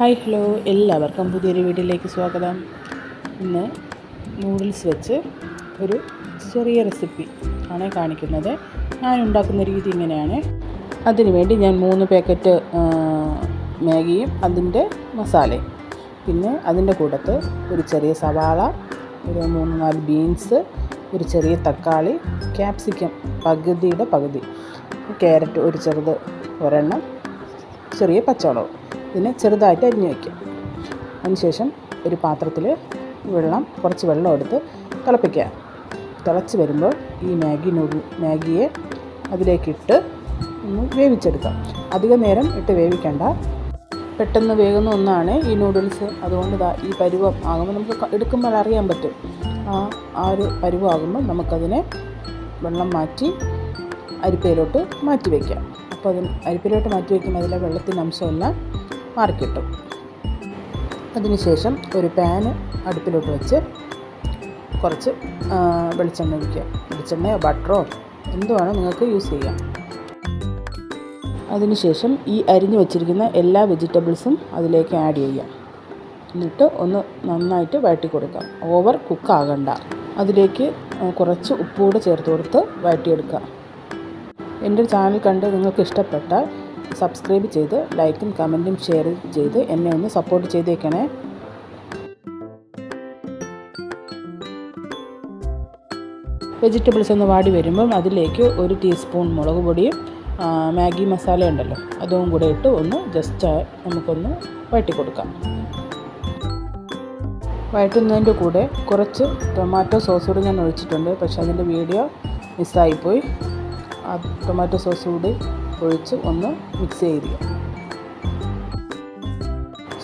Hi hello. എല്ലാവർക്കും പുതിയൊരു വീഡിയോയിലേക്ക് സ്വാഗതം. ഇന്ന് നൂഡിൽസ് വെച്ച് ഒരു ചെറിയ റെസിപ്പി ആണ് കാണിക്കുന്നത്. ഞാൻ ഉണ്ടാക്കുന്ന രീതി ഇങ്ങനെയാണ്. അതിനുവേണ്ടി ഞാൻ മൂന്ന് പാക്കറ്റ് മാഗിയും അതിന്റെ മസാലയും. പിന്നെ അതിന്റെ കൂട്ടത്ത് ഒരു ചെറിയ സവാള ഒരു മൂന്ന് നാല് ബീൻസ് ഒരു ചെറിയ തക്കാളി ക്യാപ്സിക്കം പകുതിയുടെ പകുതി. ക്യാരറ്റ് ഒരു ചെറുത് ഒരെണ്ണം ചെറിയ പച്ചമുളക്. ഇതിനെ ചെറുതായിട്ട് അരിഞ്ഞ് വയ്ക്കുക അതിനുശേഷം ഒരു പാത്രത്തിൽ വെള്ളം കുറച്ച് വെള്ളം എടുത്ത് തിളപ്പിക്കുക. തിളച്ച് വരുമ്പോൾ ഈ മാഗി നൂഡിൽ മാഗിയെ അതിലേക്കിട്ട് ഒന്ന് വേവിച്ചെടുക്കാം. അധികം നേരം ഇട്ട് വേവിക്കേണ്ട. പെട്ടെന്ന് വേകുന്ന ഒന്നാണ് ഈ നൂഡിൽസ്. അതുകൊണ്ട് ഈ പരുവം ആകുമ്പോൾ നമുക്ക് എടുക്കുമ്പോൾ അറിയാൻ പറ്റും. ആ ആ ഒരു പരുവാകുമ്പോൾ നമുക്കതിനെ വെള്ളം മാറ്റി അരിപ്പയിലോട്ട് മാറ്റി വയ്ക്കാം. അപ്പോൾ അതിന് അരിപ്പയിലോട്ട് മാറ്റി വയ്ക്കുമ്പോൾ അതിലെ വെള്ളത്തിന്റെ അംശമെല്ലാം മാറിക്കിട്ടും. അതിനുശേഷം ഒരു പാന് അടുപ്പിലോട്ട് വെച്ച് കുറച്ച് വെളിച്ചെണ്ണ ഒഴിക്കുക വെളിച്ചെണ്ണയോ ബട്ടറോ എന്തുവാണോ നിങ്ങൾക്ക് യൂസ് ചെയ്യാം. അതിനുശേഷം ഈ അരിഞ്ഞു വെച്ചിരിക്കുന്ന എല്ലാ വെജിറ്റബിൾസും അതിലേക്ക് ആഡ് ചെയ്യാം. എന്നിട്ട് ഒന്ന് നന്നായിട്ട് വഴറ്റി കൊടുക്കാം. ഓവർ കുക്കാകണ്ട അതിലേക്ക് കുറച്ച് ഉപ്പുകൂടെ ചേർത്ത് കൊടുത്ത് വഴറ്റിയെടുക്കുക. എന്റെ ചാനൽ കണ്ട് നിങ്ങൾക്ക് ഇഷ്ടപ്പെട്ടാൽ സബ്സ്ക്രൈബ് ചെയ്ത് ലൈക്കും കമന്റും ഷെയർ ചെയ്ത് എന്നെ ഒന്ന് സപ്പോർട്ട് ചെയ്തേക്കണേ. വെജിറ്റബിൾസ് ഒന്ന് വാടി വരുമ്പം അതിലേക്ക് ഒരു ടീസ്പൂൺ മുളക് പൊടിയും മാഗി മസാല ഉണ്ടല്ലോ അതും കൂടെ ഇട്ട് ഒന്ന് ജസ്റ്റ് നമുക്കൊന്ന് വഴറ്റി കൊടുക്കാം. വഴറ്റുന്നതിന്റെ കൂടെ കുറച്ച് ടൊമാറ്റോ സോസ് കൂടി ഞാൻ ഒഴിച്ചിട്ടുണ്ട് പക്ഷേ അതിന്റെ വീഡിയോ മിസ്സായിപ്പോയി ആ ടൊമാറ്റോ സോസ് കൂടി ഒഴിച്ച് ഒന്ന് മിക്സ് ചെയ്യുക.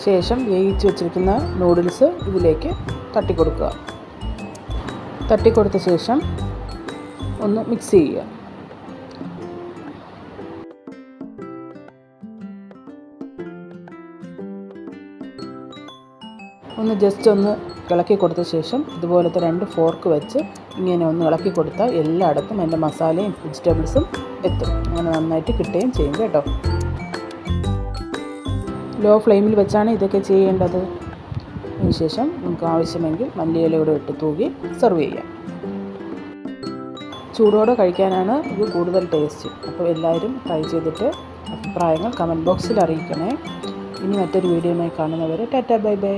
ശേഷം വേവിച്ച് വെച്ചിരിക്കുന്ന നൂഡിൽസ് ഇതിലേക്ക് തട്ടിക്കൊടുക്കുക. തട്ടിക്കൊടുത്ത ശേഷം ഒന്ന് മിക്സ് ചെയ്യുക. ഒന്ന് ജസ്റ്റ് ഒന്ന് ഇളക്കി കൊടുത്ത ശേഷം ഇതുപോലത്തെ രണ്ട് ഫോർക്ക് വെച്ച് ഇങ്ങനെ ഒന്ന് ഇളക്കി കൊടുത്താൽ എല്ലായിടത്തും അതിന്റെ മസാലയും വെജിറ്റബിൾസും എത്തും. അങ്ങനെ നന്നായിട്ട് കിട്ടുകയും ചെയ്യും കേട്ടോ. ലോ ഫ്ലെയിമിൽ വെച്ചാണ് ഇതൊക്കെ ചെയ്യേണ്ടത്. അതിനുശേഷം നമുക്ക് ആവശ്യമെങ്കിൽ മല്ലിയില കൂടെ ഇട്ട് തൂകി സെർവ് ചെയ്യാം. ചൂടോടെ കഴിക്കാനാണ് ഇത് കൂടുതൽ ടേസ്റ്റ് അപ്പോൾ എല്ലാവരും ട്രൈ ചെയ്തിട്ട് അഭിപ്രായങ്ങൾ കമന്റ് ബോക്സിൽ അറിയിക്കണേ. ഇനി മറ്റൊരു വീഡിയോയുമായി കാണുന്നവരെ tata bye bye.